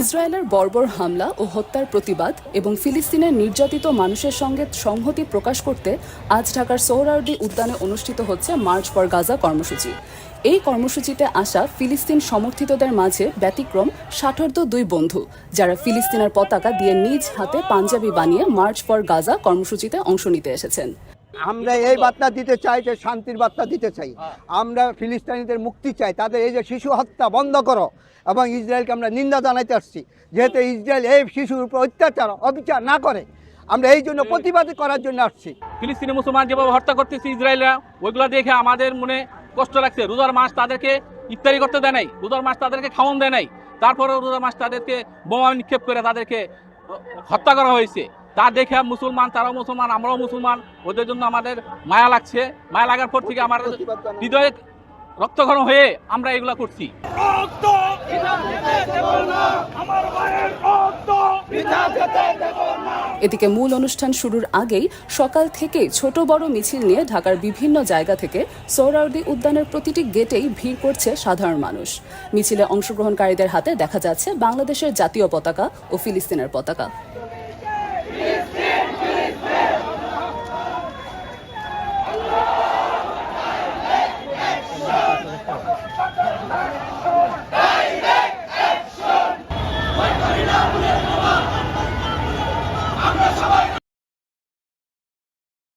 ইসরায়েলের বর্বর হামলা ও হত্যার প্রতিবাদ এবং ফিলিস্তিনের নির্যাতিত মানুষের সঙ্গে সংহতি প্রকাশ করতে আজ ঢাকার সৌরার্দি উদ্যানে অনুষ্ঠিত হচ্ছে মার্চ ফর গাজা কর্মসূচি। এই কর্মসূচিতে আসা ফিলিস্তিন সমর্থিতদের মাঝে ব্যতিক্রম ষাঠার্ধ দুই বন্ধু, যারা ফিলিস্তিনের পতাকা দিয়ে নিজ হাতে পাঞ্জাবি বানিয়ে মার্চ ফর গাজা কর্মসূচিতে অংশ নিতে এসেছেন। আমরা এই বার্তা দিতে চাই যে শান্তির বার্তা দিতে চাই। আমরা ফিলিস্তিনিদের মুক্তি চাই। তাদের এই যে শিশু হত্যা বন্ধ করো এবং ইসরায়েলকে আমরা নিন্দা জানাইতে আসছি। যেহেতু ইসরায়েল এই শিশুর উপর অত্যাচার অবিচার না করে আমরা এই জন্য প্রতিবাদ করার জন্য আসছি। ফিলিস্তিনি মুসলমান যেভাবে হত্যা করতেছে ইসরায়েলরা ওইগুলো দেখে আমাদের মনে কষ্ট লাগছে। রোজার মাস তাদেরকে ইফতারি করতে দেয় নাই। রোজার মাস তাদেরকে খাওয়ান দেয় নাই। তারপরে রোজার মাস তাদেরকে বোমা নিক্ষেপ করে তাদেরকে হত্যা করা হয়েছে। তা দেখে মুসলমান তারাও মুসলমান আমরাও মুসলমান। ওদের জন্য আমাদের মায়া লাগছে। মায়া লাগার পর থেকে আমার হৃদয়ে রক্তক্ষরণ হয়ে আমরা এগুলা করছি। এদিকে মূল অনুষ্ঠান শুরুর আগেই সকাল থেকেই ছোট বড় মিছিল নিয়ে ঢাকার বিভিন্ন জায়গা থেকে সোহরাওয়ার্দী উদ্যানের প্রতিটি গেটেই ভিড় করছে সাধারণ মানুষ। মিছিলে অংশগ্রহণকারীদের হাতে দেখা যাচ্ছে বাংলাদেশের জাতীয় পতাকা ও ফিলিস্তিনের পতাকা। আমরা সবাই